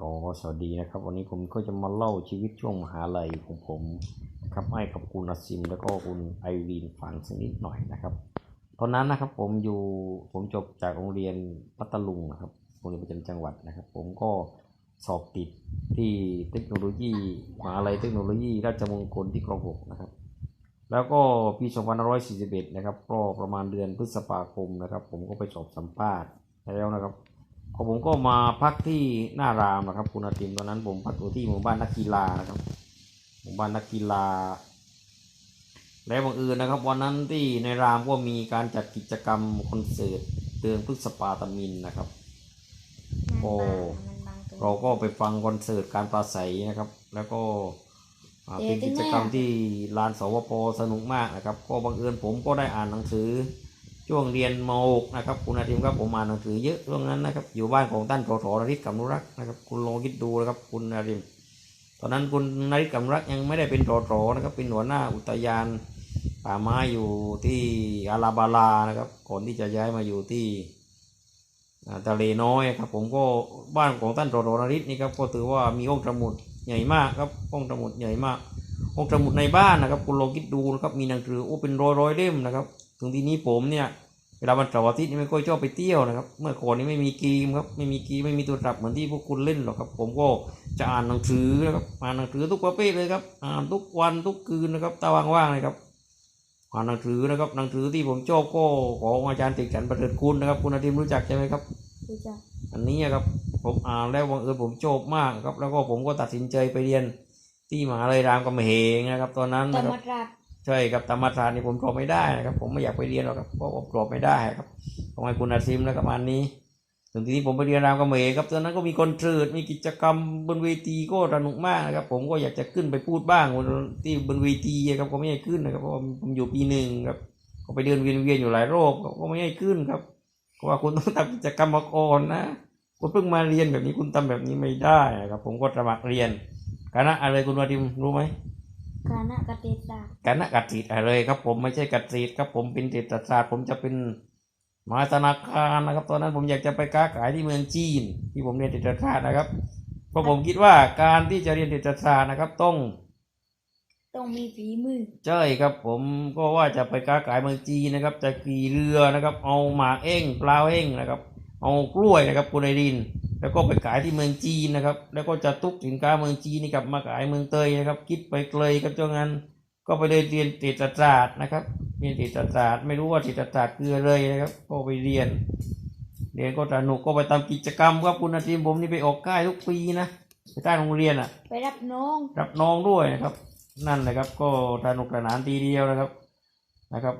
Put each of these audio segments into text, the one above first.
ก็สวัสดีนะครับ วันนี้ผมก็จะมาเล่าชีวิตช่วงมหาลัยของผมนะครับให้กับคุณนัสซิม แล้วก็คุณไอรีนฟังสักนิดหน่อยนะครับ ตอนนั้นนะครับผมอยู่ผมจบจากโรงเรียนพัทลุงนะครับโรงเรียนประจำจังหวัดนะครับ ผมก็สอบติดที่เทคโนโลยีมหาลัยเทคโนโลยีราชมงคลที่คลองหกนะครับ แล้วก็ปี2541 นะครับก็ประมาณเดือนพฤษภาคมนะครับ ผมก็ไปสอบสัมภาษณ์แล้วนะครับ พอผมก็มาพักที่หน้ารามนะครับ คุณอาทิมตอนนั้นผมพักอยู่ที่หมู่บ้านนักกีฬานะครับหมู่บ้านนักกีฬา และบังเอิญนะครับ วันนั้นที่ในรามก็มีการจัดกิจกรรมคอนเสิร์ตเดือนพฤษภาตมินนะครับโอ้เราก็ไปฟังคอนเสิร์ตการปราศัยนะครับ แล้วก็อ่าเอ๊ะเป็นกิจกรรมที่ลานสวปสนุกมากนะครับ ก็บังเอิญผมก็ได้อ่านหนังสือ ช่วงเรียนม .6 นะครับคุณอาทิมครับผมอ่านหนังสือเยอะช่วงนั้นนะครับอยู่บ้านของท่านสสนริศกำนุรักษ์นะครับคุณลองคิดดูนะครับคุณอาทิมตอนนั้นคุณนริศกำนุรักษ์ยังไม่ได้เป็นสสนะครับเป็นหัวหน้าอุทยานป่าไม้อยู่ที่อาราบาลานะครับก่อนที่จะย้ายมาอยู่ที่อ่าทะเลน้อยครับผมก็บ้านของท่านโรโรนริศนี่ครับก็ถือว่ามีห้องสมุดใหญ่มากครับห้องสมุดใหญ่มากห้องสมุดในบ้านนะครับคุณลองคิดดูนะครับมีหนังสือโอ้เป็นร้อยร้อยๆเล่มนะครับ ถึงทีนี้ผมเนี่ยเวลาวันเสาร์อาทิตย์นี่ไม่ค่อยชอบไปเที่ยวนะครับ เมื่อก่อนนี้ไม่มีเกมครับไม่มีเกมไม่มีโทรศัพท์เหมือนที่พวกคุณเล่นหรอกครับ ผมก็จะอ่านหนังสือนะครับอ่านหนังสือทุกประเภทเลยครับอ่านทุกวันทุกคืนนะครับตาว่างๆเลยครับอ่านหนังสือนะครับหนังสือที่ผมชอบก็ของอาจารย์ติกฉันประเสริฐคุณนะครับ คุณอาทิมรู้จักใช่ไหมครับรู้จักอันนี้ครับผมอ่านแล้วบังเอิญผมชอบมากครับ แล้วก็ผมก็ตัดสินใจไปเรียนที่มหาลัยรามคำแหงนะครับ ตอนนั้นธรนะครรับมรา ชใช่ครับธรรมศาสตร์นี่ผมสอบไม่ได้นะครับ ผมไม่อยากไปเรียนหรอกครับเพราะผมสอบไม่ได้ครับทำไมคุณอาซิมแล้วประมาณนี้ ถึงทีนี้ผมไปเรียนรามคำแหงครับตอนนั้นก็มีคอนเสิร์ตมีกิจกรรมบนเวทีก็สนุกมากนะครับ ผมก็อยากจะขึ้นไปพูดบ้างบนที่บนเวทีครับก็ไม่ให้ขึ้นนะครับเพราะผมอยู่ปีหนึ่งครับก็ไปเดินเวียนๆอยู่หลายรอบก็ไม่ให้ขึ้นครับเพราะว่าคุณต้องทำกิจกรรมมาก่อนนะคุณเพิ่งมาเรียนแบบนี้คุณทำแบบนี้ไม่ได้ครับ ผมก็สมัครเรียนคณะอะไรคุณวาดิมรู้ไหม คณะเกษตรศาสตร์คณะเกษตรอะไรครับผมไม่ใช่เกษตรครับผมเป็นเศรษฐศาสตร์ผมจะเป็นมหาธนาคารนะครับ ตอนนั้นผมอยากจะไปค้าขายที่เมืองจีน ที่ผมเรียนเศรษฐศาสตร์นะครับ เพราะผมคิดว่าการที่จะเรียนเศรษฐศาสตร์นะครับต้อง ต้องมีฝีมือใช่ครับผมก็ว่าจะไปค้าขายเมืองจีนนะครับ จะขี่เรือนะครับ เอาหมากเอ้งปลาเอ้งนะครับ เอากล้วยนะครับคุณไอริน แล้วก็ไปขายที่เมืองจีนนะครับ แล้วก็จะตุกสินค้าเมืองจีนนี่กลับมาขายเมืองเตยนะครับ คิดไปไกลครับเจ้างั้น ก็ไปเลยเรียนเศรษฐศาสตร์นะครับ เรียนเศรษฐศาสตร์ไม่รู้ว่าเศรษฐศาสตร์คืออะไรนะครับ ก็ไปเรียน เรียนก็สนุกก็ไปทำกิจกรรมครับคุณอาทิมผมนี่ไปออกค่ายทุกปีนะไปใต้โรงเรียนอะ ไปรับน้อง รับน้องด้วยนะครับ นั่นนะครับ ก็สนุกสนานทีเดียวนะครับนะครับ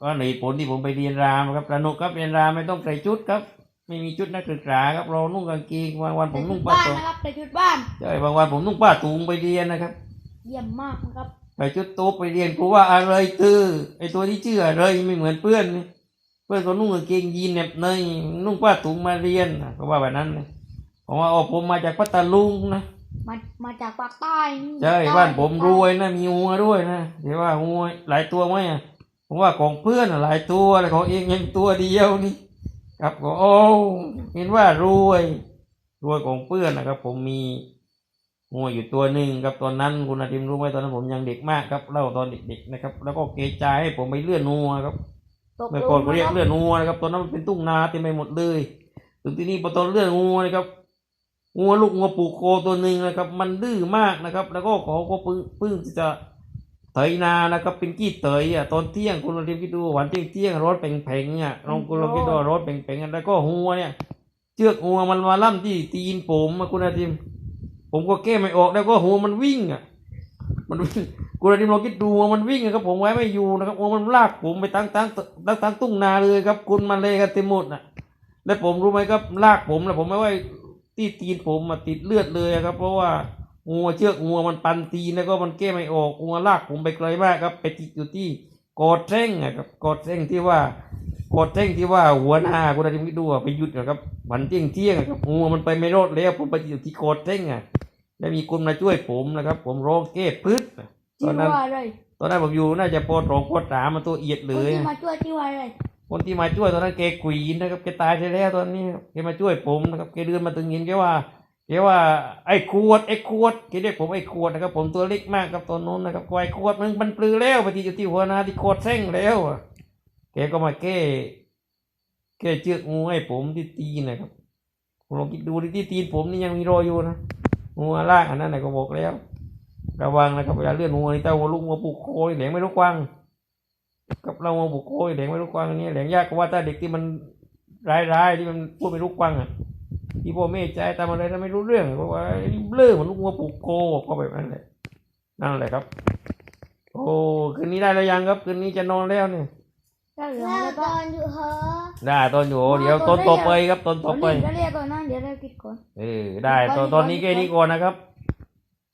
ก็ในผลที่ผมไปเรียนรามครับสนุกครับเรียนรามไม่ต้องใส่ชุดครับ ไม่มีชุดนักศึกษาครับเรานุ่งกางเกงบางวันผมไปนุ่งจุดผ้าบ้านถุงนะครับไปจุดบ้านใช่บางวันผมนุ่งผ้าถุงไปเรียนนะครับเยี่ยมมากนะครับใส่ชุดโต๊ะไปเรียนครูว่าอะไรตื้อไอตัวที่ชื่ออะไรไม่เหมือนเพื่อนนี่เพื่อนก็นุ่งกางเกงยีนเหน็บเนยนุ่งผ้าถุงมาเรียนนะก็ว่าแบบนั้นนะผมว่าอ๋อผมมาจากพัทลุงนะมามาจากภาคใต้นี่ใช่ใต้บ้านผมรวยนะมีงัวด้วยนะเดี๋ยวว่างัวหลายตัวไหมอะผมว่าของเพื่อนอะหลายตัวแต่ของเองยังตัวเดียวนี่ ครับก็โอ้เห็นว่ารวยรวยของเพื่อนนะครับ ผมมีงัวอยู่ตัวหนึ่งครับตอนนั้นคุณอาทิมรู้ไหมตอนนั้นผมยังเด็กมากครับเล่าตอนเด็กๆนะครับ แล้วก็เกจายให้ผมไปเลื่อนงัวครับตกเมื่อลก่อนงเขาเรียกนะครับเลื่อนงัวนะครับตอนนั้นมันเป็นทุ่งนาเต็มไปหมดเลยถึงที่นี่พอตอนเลื่อนงัวนะครับงัวลูกงัวปูโคตัวหนึ่งนะครับ มันดื้อมากนะครับ แล้วก็เขาก็เพิ่งเพิ่งที่จะ เถยนานะครับเป็นกี้เตยอะตอนเที่ยงคุณลองคิดดูวันเที่ยงเที่ยงรถเป่งๆอะลองคุณลองคิดดูรถเป่งๆอะแล้วก็หัวเนี่ยเชือกหัวมันมาล่ำที่ตีนผมอะคุณอาทิมผมก็แก้ไม่ออกแล้วก็หัวมันวิ่งอะ มันวิ่งคุณอาทิมลองคิดดูหัวมันวิ่งอะครับ ผมไว้ไม่อยู่นะครับหัวมันลากผมไปตั้งตั้งตั้งตั้งตุ้งนาเลยครับ คุณมาเลยกันเต็มหมดน่ะ แล้วผมรู้ไหมครับลากผมแล้วผมไม่ว่าที่ตีนผมมาติดเลือดเลยอะครับ เพราะว่า งัวเชือกงัวมันปันตีนแล้วก็มันแก้ไม่ออกงัวลากผมไปไกลมากครับ ไปติดอยู่ที่กอดแท่งอะครับกอดแท่งที่ว่ากดเร่งที่ว่าหัวหน้าคุณอาทิตย์คิดดูอะไปหยุดนะครับวันเที่ยงเที่ยงอะครับงูมันไปไม่รอดแล้วผมไปอยู่ที่โกดเร่งอะแล้วมีคนมาช่วยผมนะครับ ผมร้องเก้พืชตชื่ออนนั้นว่าอะไรตอนนั้นผมอยู่น่าจะปอตรองปอสามมาตัวเอียดเลคนยที่มาช่วยชื่อว่าอะไรคนที่มาช่วยตอนนั้นแกกุยนะครับแกตายไปแล้วตอนนี้แกมาช่วยผมนะครับแกเดินมาถึงหินแกว่า แกว่าไอ้ขวดไอ้ขวดแกเรียกผมไอ้ขวดนะครับ ผมตัวเล็กมากครับตอนนู้นนะครับไอ้ขวดมันมันปลือแล้วไปที่อยู่ที่หัวนาที่โคตรเส้งแล้วแกก็มาแก้แก้เชือกงูให้ผมที่ตีนนะครับคุณลองคิดดูที่ตีนผมนี่ยังมีรอยอยู่นะงูล่างอันนั้นนะก็บอกแล้วระวังนะครับเวลาเลื่อนงูนี่เต้าลูกงูปลูกโคยแหลงไม่รู้กวางกับเรางูปลูกโคยแหลงไม่รู้กวางอันนี้แหลงยากกว่าถ้าเด็กที่มันร้ายๆที่มันพูดไม่รู้กวางอะ ที่พ่อแม่ใจตามอะไรถ้าไม่รู้เรื่องเพราะว่าไอ้นี่เบลอเหมือนลูกงูปลูกโคก็แบบนั้นแหละนั่นแหละครับ โอ้คืนนี้ได้แล้วยังครับคืนนี้จะนอนแล้วเนี่ยถ้าเหลืองแล้แล้ววตก็อนอยู่เหอะได้ตอนอยู่เดี๋ยวตอนต่อไปครับตอนต่อไปรีบก็เรียกก่อนนะเดี๋ยวเราคิดก่อนเออได้ตอนตอนนี้แค่นี้ก่อนนะครับ